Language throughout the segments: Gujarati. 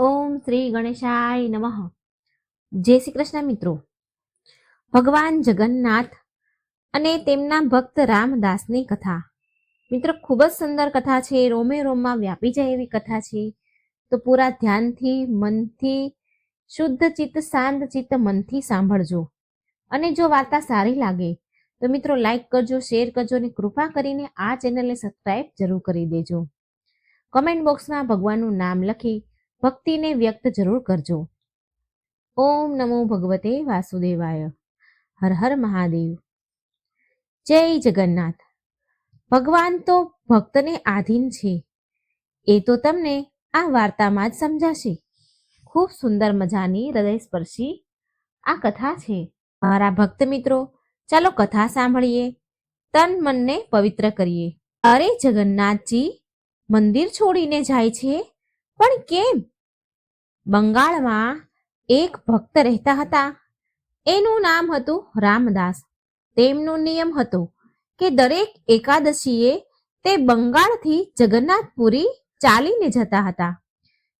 ઓમ શ્રી ગણેશાય નમઃ. જય શ્રી કૃષ્ણ મિત્રો. ભગવાન જગન્નાથ અને તેમના ભક્ત રામદાસની કથા. મિત્રો, ખૂબ જ સુંદર કથા છે. રોમે રોમમાં વ્યાપી જાય એવી કથા છે. તો પૂરા ધ્યાનથી, મનથી, શુદ્ધ ચિત્ત, શાંત ચિત્ત મનથી સાંભળજો. અને જો વાર્તા સારી લાગે, તો મિત્રો લાઈક કરજો, શેર કરજો અને કૃપા કરીને આ ચેનલને સબસ્ક્રાઈબ જરૂર કરી દેજો. કમેન્ટ બોક્સમાં ભગવાનનું નામ લખી ભક્તિને વ્યક્ત જરૂર કરજો. ઓમ નમો ભગવતે વાસુદેવાય. હર હર મહાદેવ. જય જગન્નાથ. ભગવાન તો ભક્તને આધીન છે. એ તો તમને આ વાર્તામાં જ સમજાશે. ખૂબ સુંદર મજાની હૃદયસ્પર્શી આ કથા છે. મારા ભક્ત મિત્રો, ચાલો કથા સાંભળીએ. તન મનને પવિત્ર કરીએ. અરે જગન્નાથજી, મંદિર છોડીને જાય છે? પણ કેમ? બંગાળમાં એક ભક્ત રહેતા હતા. એનું નામ હતું રામદાસ. તેમનો નિયમ હતો કે દરેક એકાદશીએ તે બંગાળથી જગન્નાથપુરી ચાલીને જતા હતા.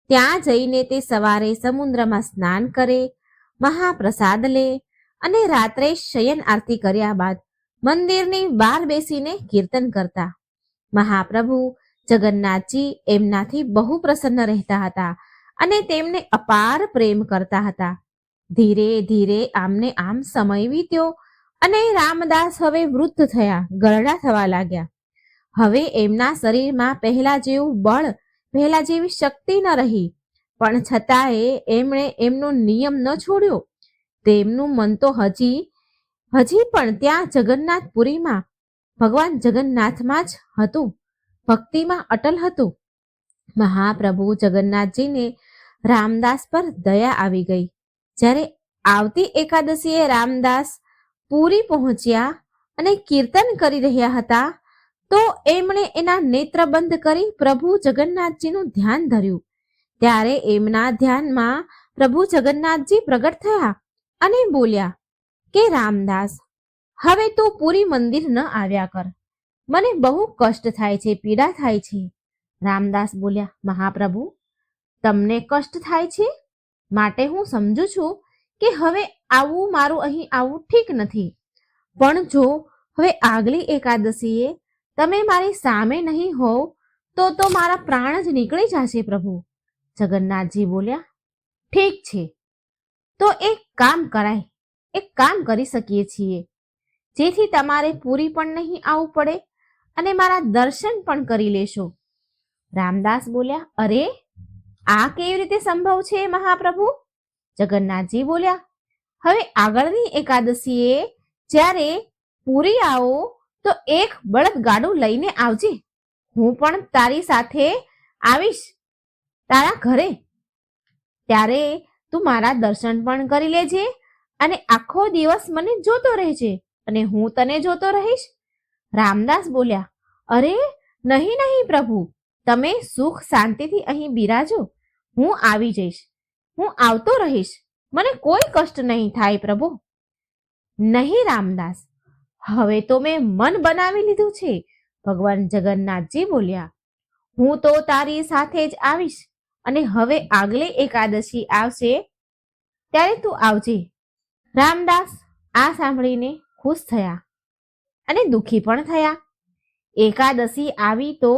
ત્યાં જઈને તે સવારે સમુદ્રમાં સ્નાન કરે, મહાપ્રસાદ લે અને રાત્રે શયન આરતી કર્યા બાદ મંદિરની બહાર બેસીને કીર્તન કરતા. મહાપ્રભુ જગન્નાથજી એમનાથી બહુ પ્રસન્ન રહેતા હતા. અને તેમને અપાર પ્રેમ કરતા હતા. ધીરે ધીરે આમને આમ સમય વીત્યો અને રામદાસ હવે વૃદ્ધ થયા, ગરડા થવા લાગ્યા. હવે એમના શરીરમાં પહેલા જેવું બળ, પહેલા જેવી શક્તિ ન રહી. પણ છતાંય એમણે એમનો નિયમ ન છોડ્યો. તેમનું મન તો હજી હજી પણ ત્યાં જગન્નાથપુરીમાં, ભગવાન જગન્નાથમાં જ હતું. ભક્તિમાં અટલ હતું. મહાપ્રભુ જગન્નાથજીને રામદાસ પર દયા આવી ગઈ. જ્યારે આવતી એકાદશીએ રામદાસ પૂરી પહોંચ્યા અને કીર્તન કરી રહ્યા હતા, તો એમણે એના નેત્ર બંધ કરી પ્રભુ જગન્નાથજીનું ધ્યાન ધર્યું. ત્યારે એમના ધ્યાનમાં પ્રભુ જગન્નાથજી પ્રગટ થયા અને બોલ્યા, કે રામદાસ, હવે તું પૂરી મંદિર ન આવ્યા કર. મને બહુ કષ્ટ થાય છે, પીડા થાય છે. રામદાસ બોલ્યા, મહાપ્રભુ તમને કષ્ટ થાય છે? માટે હું સમજુ છું કે હવે આવું મારું અહીં આવું ઠીક નથી. પણ જો હવે આગલી એકાદશીએ તમે મારી સામે નહીં હોવ, તો તો મારા પ્રાણ જ નીકળી જશે પ્રભુ. જગન્નાથજી બોલ્યા, ઠીક છે. તો એક કામ કરાય, એક કામ કરી શકીએ છીએ. જેથી તમારે પૂરી પણ નહીં આવવું પડે અને મારા દર્શન પણ કરી લેશો. રામદાસ બોલ્યા, અરે આ કેવી રીતે સંભવ છે મહાપ્રભુ? જગન્નાથજી બોલ્યા, હવે આગળની એકાદશીએ જ્યારે પૂરી આવો તો એક બળદ ગાડું લઈને આવજે. હું પણ તારી સાથે આવીશ, તારા ઘરે. ત્યારે તું મારા દર્શન પણ કરી લેજે અને આખો દિવસ મને જોતો રહેજે અને હું તને જોતો રહીશ. રામદાસ બોલ્યા, અરે, નહીં નહીં પ્રભુ. તમે સુખ શાંતિથી અહીં બિરાજો. હું આવી જઈશ. હું આવતો રહીશ. મને કોઈ કષ્ટ નહીં થાય પ્રભુ. નહીં રામદાસ, હવે તો મેં મન બનાવી લીધું છે. ભગવાન જગન્નાથજી બોલ્યા, હું તો તારી સાથે જ આવીશ અને હવે આગલી એકાદશી આવશે ત્યારે તું આવજે. રામદાસ આ સાંભળીને ખુશ થયા અને દુઃખી પણ થયા. એકાદશી આવી તો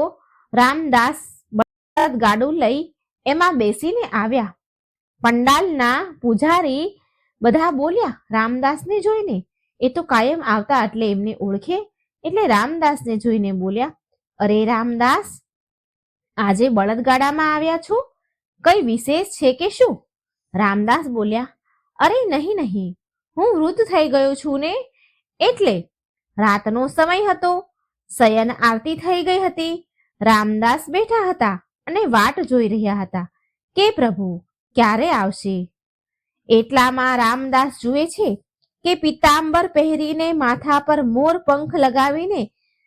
રામદાસ ગાડું લઈ એમાં બેસીને આવ્યા. પંડાલના પૂજારી બધા બોલ્યા, રામદાસને જોઈને? એ તો કાયમ આવતા એટલે એમને ઓળખે. એટલે રામદાસને જોઈને બોલ્યા, અરે રામદાસ, આજે બળદગાડામાં આવ્યા છો? કઈ વિશેષ છે કે શું? રામદાસ બોલ્યા, અરે નહીં નહીં, હું વૃદ્ધ થઈ ગયો છું ને, એટલે રાતનો સમય હતો. શયન આરતી થઈ ગઈ હતી. રામદાસ બેઠા હતા. અને વાટ જોઈ રહ્યા હતા. કે પ્રભુ, ક્યારે આવશે? એટલામાં રામદાસ જુએ છે કે પિતાંબર પહેરીને માથા પર મોર પંખ લગાવીને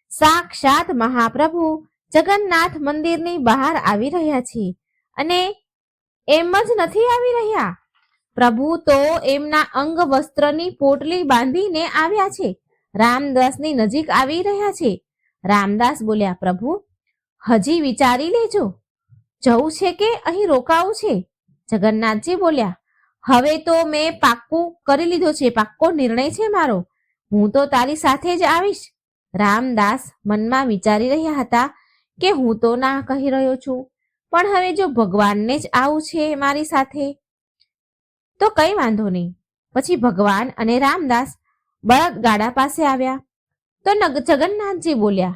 સાક્ષાત મહાપ્રભુ જગન્નાથ મંદિરની બહાર આવી રહ્યા છે અને એમ જ નથી આવી રહ્યા? પ્રભુ તો એમના અંગ વસ્ત્રની પોટલી બાંધીને આવ્યા છે. રામદાસની નજીક આવી રહ્યા છે. રામદાસ બોલ્યા, પ્રભુ, હજી વિચારી લેજો. જવું છે કે અહીં રોકાવું છે? જગન્નાથજી બોલ્યા, હવે તો મેં પાક્કું કરી લીધો છે, પાક્કો નિર્ણય છે મારો. હું તો તારી સાથે જ આવીશ. રામદાસ મનમાં વિચારી રહ્યા હતા કે હું તો ના કહી રહ્યો છું, પણ હવે જો ભગવાનને જ આવું છે મારી સાથે, તો કઈ વાંધો નહીં. પછી ભગવાન અને રામદાસ બળદ ગાડા પાસે આવ્યા. તો જગન્નાથજી બોલ્યા,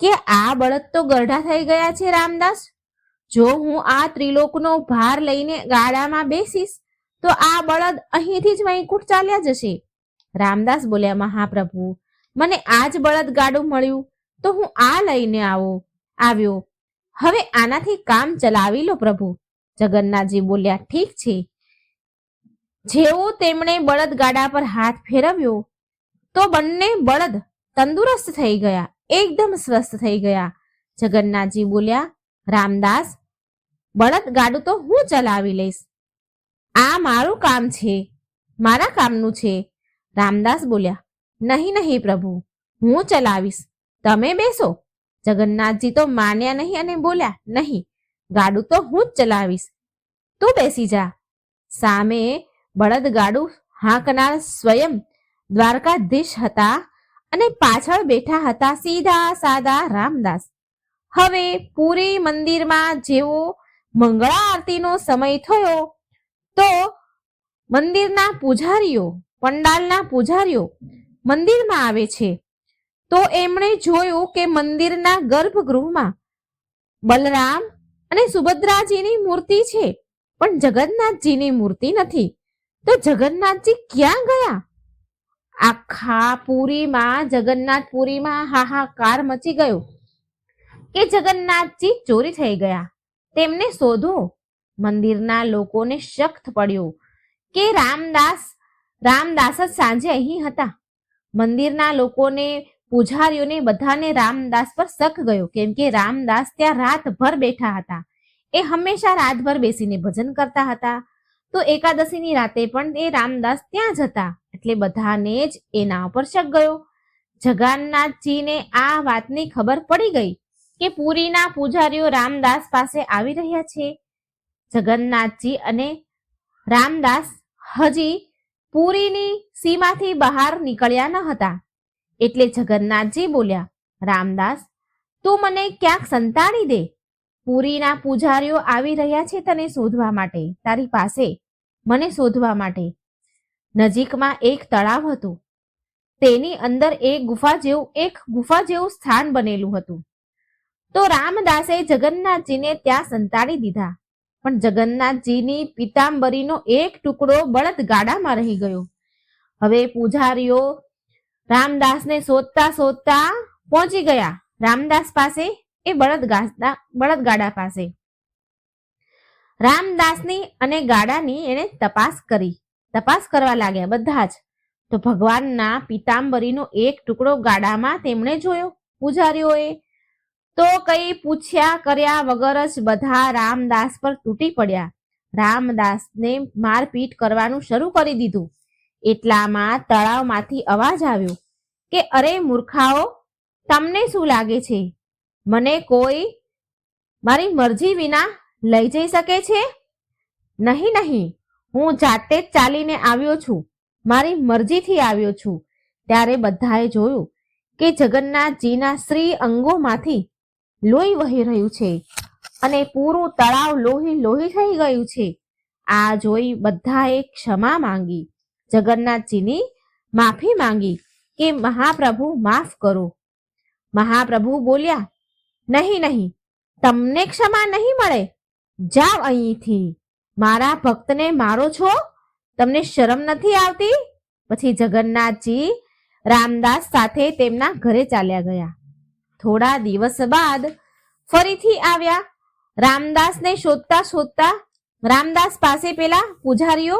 કે આ બળદ તો ગરઢા થઈ ગયા છે રામદાસ? જો હું આ ત્રિલોકનો ભાર લઈને ગાડામાં બેસીશ, તો આ બળદ અહીંથી જ વૈકુંઠ ચાલ્યા જશે. રામદાસ બોલ્યા, મહાપ્રભુ, મને આ જ બળદ ગાડું મળ્યું, તો હું આ લઈને આવો. આવ્યો. હવે આનાથી કામ ચલાવી લો પ્રભુ. જગન્નાથજી બોલ્યા, ઠીક છે. જેવો તેમણે બળદ ગાડા પર હાથ ફેરવ્યો, તો બંને બળદ તંદુરસ્ત થઈ ગયા, એકદમ સ્વસ્થ થઈ ગયા. જગન્નાથજી બોલ્યા રામદાસ, બળદ ગાડું તો હું ચલાવી લઈશ. આ મારું કામ છે, મારા કામનું છે. રામદાસ બોલ્યા, નહીં નહીં પ્રભુ, હું ચલાવીશ. તમે બેસો. જગન્નાથજી તો માન્યા નહીં અને બોલ્યા, નહીં, ગાડું તો હું જ ચલાવીશ. તું બેસી જા. સામે બળદ ગાડું હાંકનાર સ્વયં દ્વારકાધીશ હતા અને પાછળ બેઠા હતા સીધા સાદા રામદાસ. હવે પુરી મંદિરમાં જેવો મંગળા આરતીનો સમય થયો, તો મંદિરના પૂજારીઓ, પંડાલના પૂજારીઓ મંદિરમાં આવે છે. તો એમણે જોયું કે મંદિરના ગર્ભગૃહમાં બલરામ અને સુભદ્રાજીની મૂર્તિ છે, પણ જગન્નાથજીની મૂર્તિ નથી. તો જગન્નાથજી ક્યાં ગયા? આખા પુરીમાં જગન્નાથ પુરીમાં હાહાકાર મચી ગયો. કે જગન્નાથજી ચોરી થઈ ગયા. તેમને શોધો. મંદિરના લોકોને શક્ત પડ્યો કે રામદાસ રામદાસ જ સાંજે અહીં હતા. મંદિરના લોકોને, પૂજારીઓને બધાને રામદાસ પર શક ગયો કેમ કે રામદાસ ત્યાં રાતભર બેઠા હતા. એ હંમેશા રાતભર બેસીને ભજન કરતા હતા. તો એકાદશીની રાતે પણ એ રામદાસ ત્યાં જ હતા. એટલે બધાને જ એના ઉપર શક ગયો. જગન્નાથજીને આ વાતની ખબર પડી ગઈ. કે પુરીના પૂજારીઓ રામદાસ પાસે આવી રહ્યા છે? જગન્નાથજી અને રામદાસ હજી પુરીની સીમાથી બહાર નીકળ્યા ન હતા. એટલે જગન્નાથજી બોલ્યા, રામદાસ, તું મને ક્યાંક સંતાડી દે? પુરીના પૂજારીઓ આવી રહ્યા છે તને શોધવા માટે, તારી પાસે, મને શોધવા માટે. નજીકમાં એક તળાવ હતું. તેની અંદર એક ગુફા જેવું, એક ગુફા જેવું સ્થાન બનેલું હતું. તો રામદાસે જગન્નાથજીને ત્યાં સંતાડી દીધા. પણ જગન્નાથજીની પિતાંબરીનો એક ટુકડો બળદ ગાડામાં રહી ગયો. હવે પૂજારીઓ રામદાસને શોધતા શોધતા પહોંચી ગયા. રામદાસ પાસે એ બળદ ગાડા બળદગાડા પાસે. રામદાસની અને ગાડાની એને તપાસ કરી. તપાસ કરવા લાગ્યા બધા જ. તો ભગવાનના પિતાંબરીનો એક ટુકડો ગાડામાં તેમણે જોયો. પૂજારીઓએ તો કઈ પૂછ્યા કર્યા વગર જ બધા રામદાસ પર તૂટી પડ્યા. રામદાસને મારપીટ કરવાનું શરૂ કરી દીધું. એટલામાં તળાવમાંથી અવાજ આવ્યો કે, અરે મૂર્ખાઓ, તમને શું લાગે છે? મને કોઈ મારી મરજી વિના લઈ જઈ શકે છે? નહીં નહીં, હું જાતે જ ચાલીને આવ્યો છું. મારી મરજીથી આવ્યો છું. ત્યારે બધાએ જોયું કે જગન્નાથજીના શ્રી અંગોમાંથી લોહી વહી રહ્યું છે અને પૂરું તળાવ લોહી લોહી થઈ ગયું છે. આ જોઈ બધાએ ક્ષમા માંગી. જગન્નાથજીની માફી માંગી કે મહાપ્રભુ માફ કરો. મહાપ્રભુ બોલ્યા, નહીં નહીં, તમને ક્ષમા નહીં મળે. જાવ અહીંથી. મારા ભક્તને મારો છો. તમને શરમ નથી આવતી? પછી જગન્નાથજી રામદાસ સાથે તેમના ઘરે ચાલ્યા ગયા. થોડા દિવસ બાદ ફરીથી આવ્યા. રામદાસને શોધતા શોધતા રામદાસ પાસે પેલા પૂજારીઓ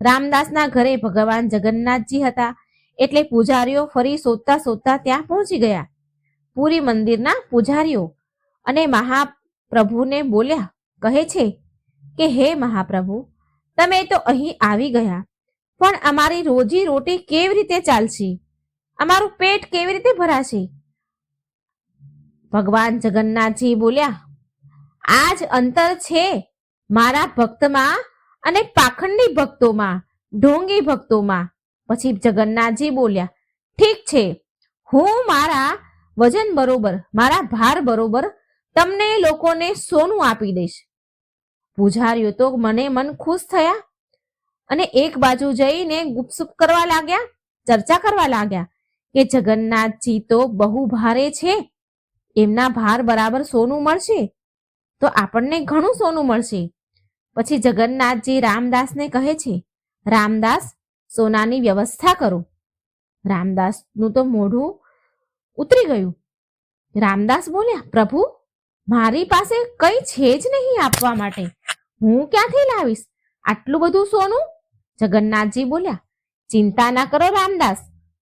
રામદાસના ઘરે ભગવાન જગન્નાથજી હતા. એટલે પૂજારીઓ ફરી શોધતા શોધતા ત્યાં પહોંચી ગયા. પુરી મંદિરના પૂજારીઓ અને મહાપ્રભુને બોલ્યા, કહે છે કે, હે મહાપ્રભુ, તમે તો અહીં આવી ગયા, પણ અમારી રોજી રોટી કેવી રીતે ચાલશે? અમારું પેટ કેવી રીતે ભરાશે? ભગવાન જગન્નાથજી બોલ્યા આ જ અંતર છે મારા ભક્તમાં અને પાખંડી ભક્તોમાં, ઢોંગી ભક્તોમાં. પછી જગન્નાથજી બોલ્યા, ઠીક છે, હું મારા વજન બરોબર, મારા ભાર બરોબર તમને લોકોને સોનું આપી દઈશ. પૂજારીઓ તો મને મન ખુશ થયા અને એક બાજુ જઈને ગુપસુપ કરવા લાગ્યા, ચર્ચા કરવા લાગ્યા કે જગન્નાથજી તો બહુ ભારે છે. એમના ભાર બરાબર સોનું મળશે? તો આપણને ઘણું સોનું મળશે. પછી જગન્નાથજી રામદાસને કહે છે, રામદાસ, સોનાની વ્યવસ્થા કરો. રામદાસનું તો મોઢું ઉતરી ગયું. રામદાસ બોલ્યા, પ્રભુ, મારી પાસે કઈ છે જ નહીં આપવા માટે. હું ક્યાંથી લાવીશ? આટલું બધું સોનું? જગન્નાથજી બોલ્યા, ચિંતા ના કરો રામદાસ.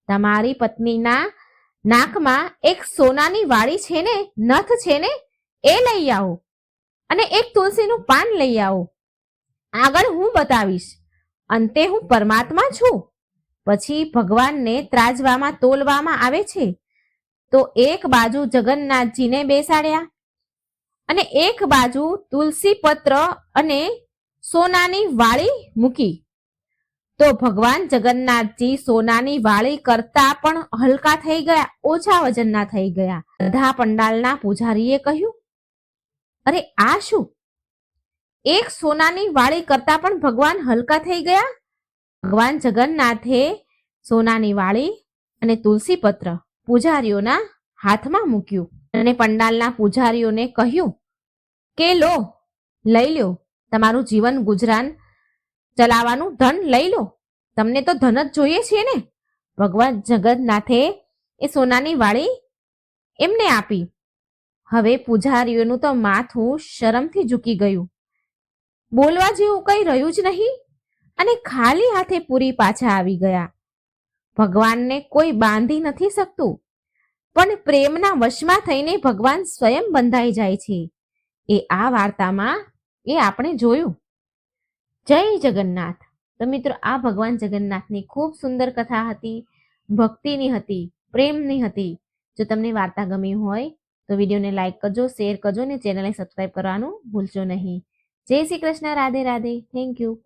તમારી પત્નીના નાકમાં એક સોનાની વાળી છે ને, નથ છે ને, એ લઈ આવો અને એક તુલસીનું પાન લઈ આવો. આગળ હું બતાવીશ. અંતે હું પરમાત્મા છું. પછી ભગવાનને ત્રાજવામાં, તોલવામાં આવે છે. તો એક બાજુ જગન્નાથજીને બેસાડ્યા અને એક બાજુ તુલસી પત્ર અને સોનાની વાળી મૂકી. તો ભગવાન જગન્નાથજી સોનાની વાળી કરતા પણ હલકા થઈ ગયા, ઓછા વજનના થઈ ગયા. બધા પંડાલના પૂજારીએ કહ્યું, અરે, આ શું? એક સોનાની વાળી કરતા પણ ભગવાન હલકા થઈ ગયા? ભગવાન જગન્નાથે સોનાની વાળી અને તુલસી પત્ર પૂજારીઓના હાથમાં મૂક્યું અને પંડાલના પૂજારીઓને કહ્યું, કે લો, લઈ લ્યો, તમારું જીવન ગુજરાન ચલાવવાનું ધન લઈ લો. તમને તો ધન જ જોઈએ છે ને. ભગવાન જગન્નાથે એ સોનાની વાળી એમને આપી. હવે પૂજારીઓનું તો માથું શરમથી ઝૂકી ગયું. બોલવા જેવું કંઈ રહ્યું જ નહીં અને ખાલી હાથે પૂરી પાછા આવી ગયા. ભગવાનને કોઈ બાંધી નથી શકતું. પણ પ્રેમના વશમાં થઈને ભગવાન સ્વયં બંધાઈ જાય છે. એ આ વાર્તામાં એ આપણે જોયું. જય જગન્નાથ. તો મિત્રો, આ ભગવાન જગન્નાથની ખૂબ સુંદર કથા હતી, ભક્તિની હતી, પ્રેમની હતી. જો તમને વાર્તા ગમી હોય, તો વિડીયોને લાઈક કરજો, શેર કરજો ને ચેનલને સબસ્ક્રાઈબ કરવાનું ભૂલશો નહીં. જય શ્રી કૃષ્ણ, રાધે રાધે. Thank you.